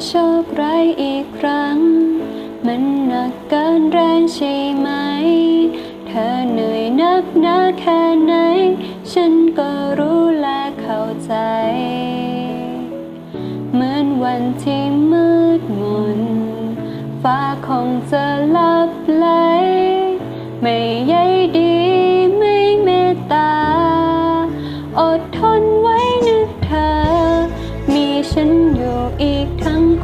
จะโชครอีกครั้ง มันหนักเกินแรงใช่ไหม เธอเหนื่อยนักหนาแค่ไหน ฉันก็รู้และเข้าใจ เหมือนวันที่มืดมน ฟ้าคงจะลับไหล ไม่ใยดีไม่เมตตา อดทนไว้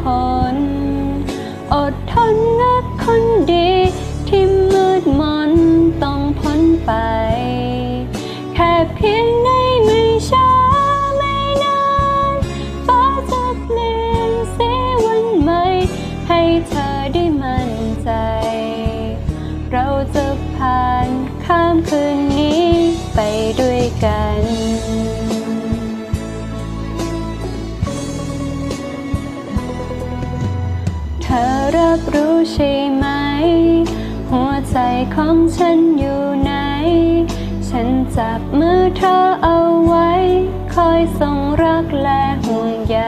คน อดทนนะคนดี ที่มืดมนต้องพ้นไป แค่เพียงในไม่ช้าไม่นานฟ้าจะเปลี่ยนสีวันใหม่ ให้เธอได้มั่นใจ เราจะผ่านข้ามคืนนี้ไปด้วยกัน รับรู้ใช่ไหม หัวใจของฉันอยู่ไหน ฉันจับมือเธอเอาไว้ คอยส่งรักและห่วงใย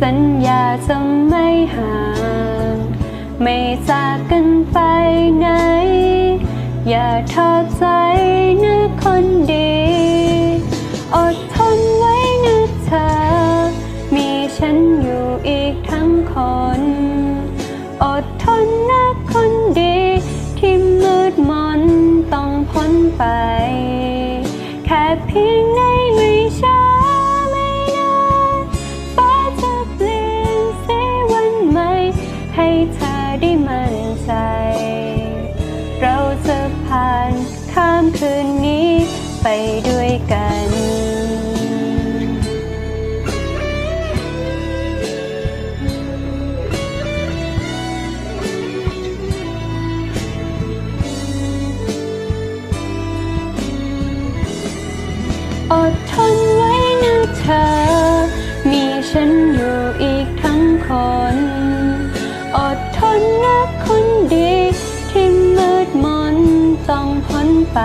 สัญญาจะไม่ห่าง ไม่จากกันไปไหน อย่าทอดใจนะคนดี อดทนไว้นะเธอ มีฉันอยู่อีกทั้ง คน อดทนนะคนดี ที่มืดมนต้องพ้นไป แค่เพียงในไม่ช้าไม่นานฟ้าจะเปลี่ยนสีวันใหม่ ให้เธอได้มั่นใจ เราจะผ่านข้ามคืนนี้ไปด้วยกัน อดทนไว้นะเธอ มีฉันอยู่อีกทั้งคน อดทนนะคนดี ที่มืดมนต้องพ้นไป